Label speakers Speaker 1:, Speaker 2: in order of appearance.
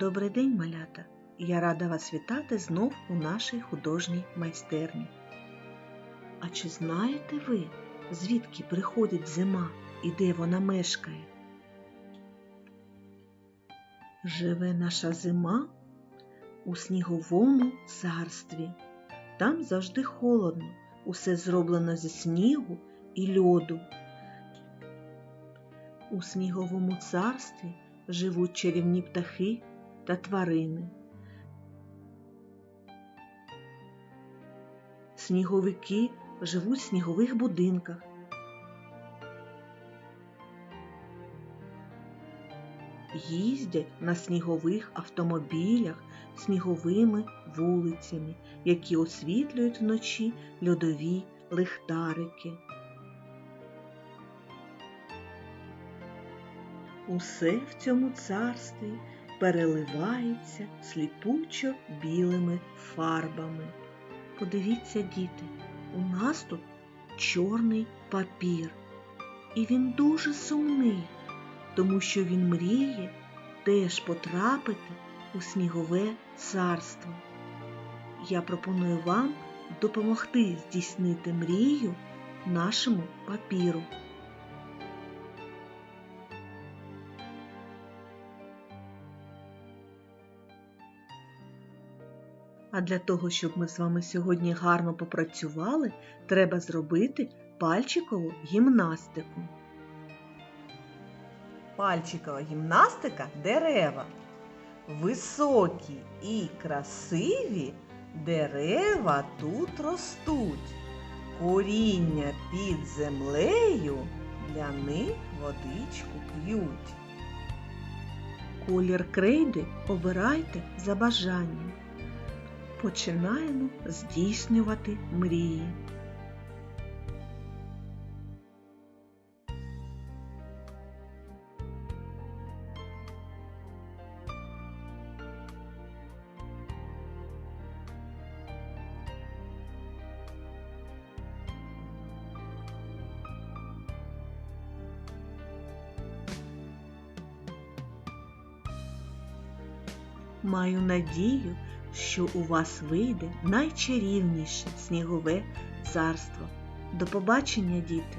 Speaker 1: Добрий день, малята! Я рада вас вітати знов у нашій художній майстерні. А чи знаєте ви, звідки приходить зима і де вона мешкає? Живе наша зима у сніговому царстві. Там завжди холодно, усе зроблено зі снігу і льоду. У сніговому царстві живуть чарівні птахи та тварини. Сніговики живуть в снігових будинках. Їздять на снігових автомобілях сніговими вулицями, які освітлюють вночі льодові лихтарики. Усе в цьому царстві переливається сліпучо білими фарбами. Подивіться, діти, у нас тут чорний папір, і він дуже сумний, тому що він мріє теж потрапити у снігове царство. Я пропоную вам допомогти здійснити мрію нашому папіру. А для того, щоб ми з вами сьогодні гарно попрацювали, треба зробити пальчикову гімнастику. Пальчикова гімнастика дерева. Високі і красиві дерева тут ростуть. Коріння під землею для них водичку п'ють. Колір крейди обирайте за бажанням починаємо здійснювати мрії. Маю надію, що у вас вийде найчарівніше снігове царство. До побачення, діти!